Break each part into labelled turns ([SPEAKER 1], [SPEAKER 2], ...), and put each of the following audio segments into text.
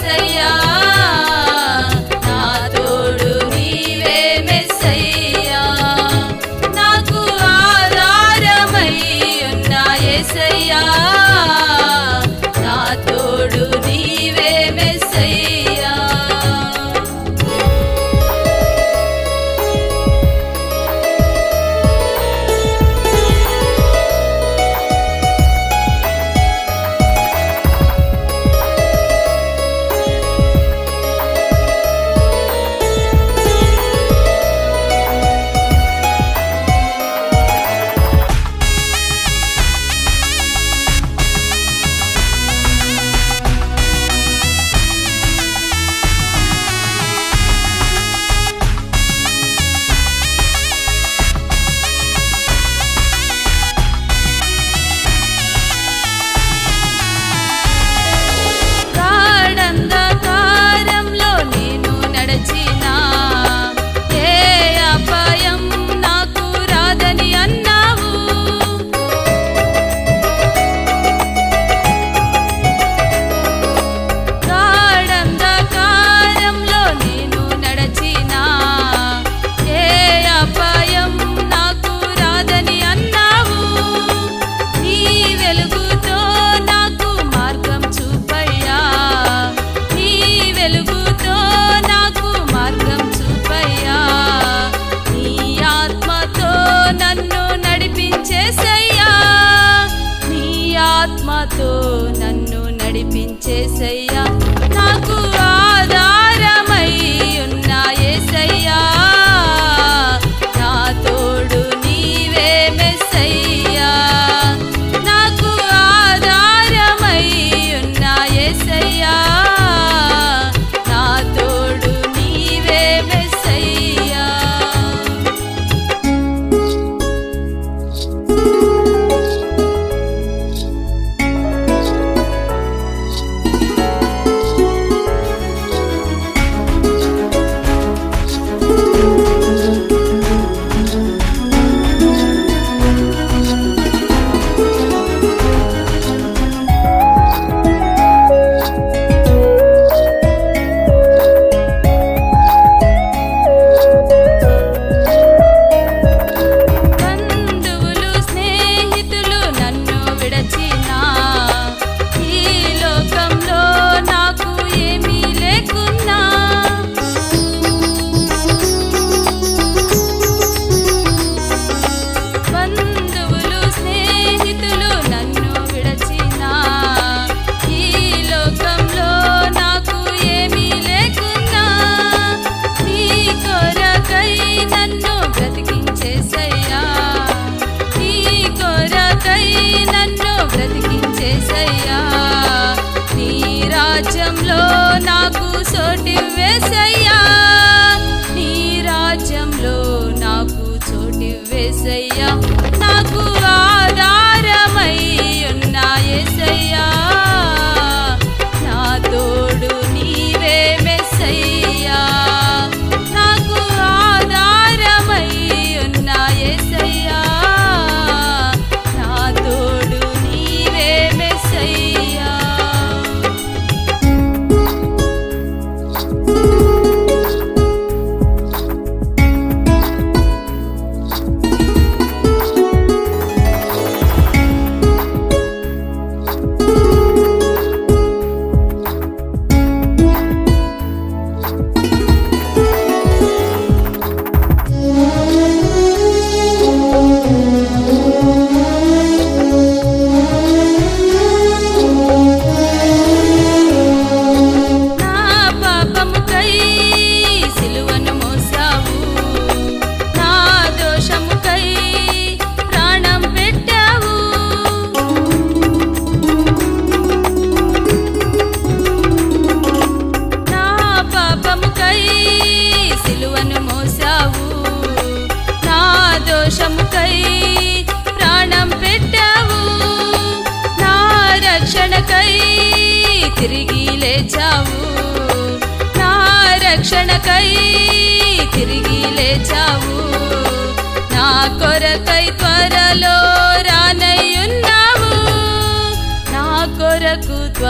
[SPEAKER 1] say నన్ను నడిపించేసయ్య నాకు సోటివ్వేసయ్యా నీ రాజ్యంలో నాకు చోటివ్వేసయ్యా నాకు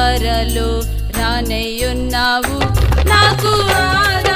[SPEAKER 1] త్వరలో రానయ్యున్నావు. నాకు ఆదా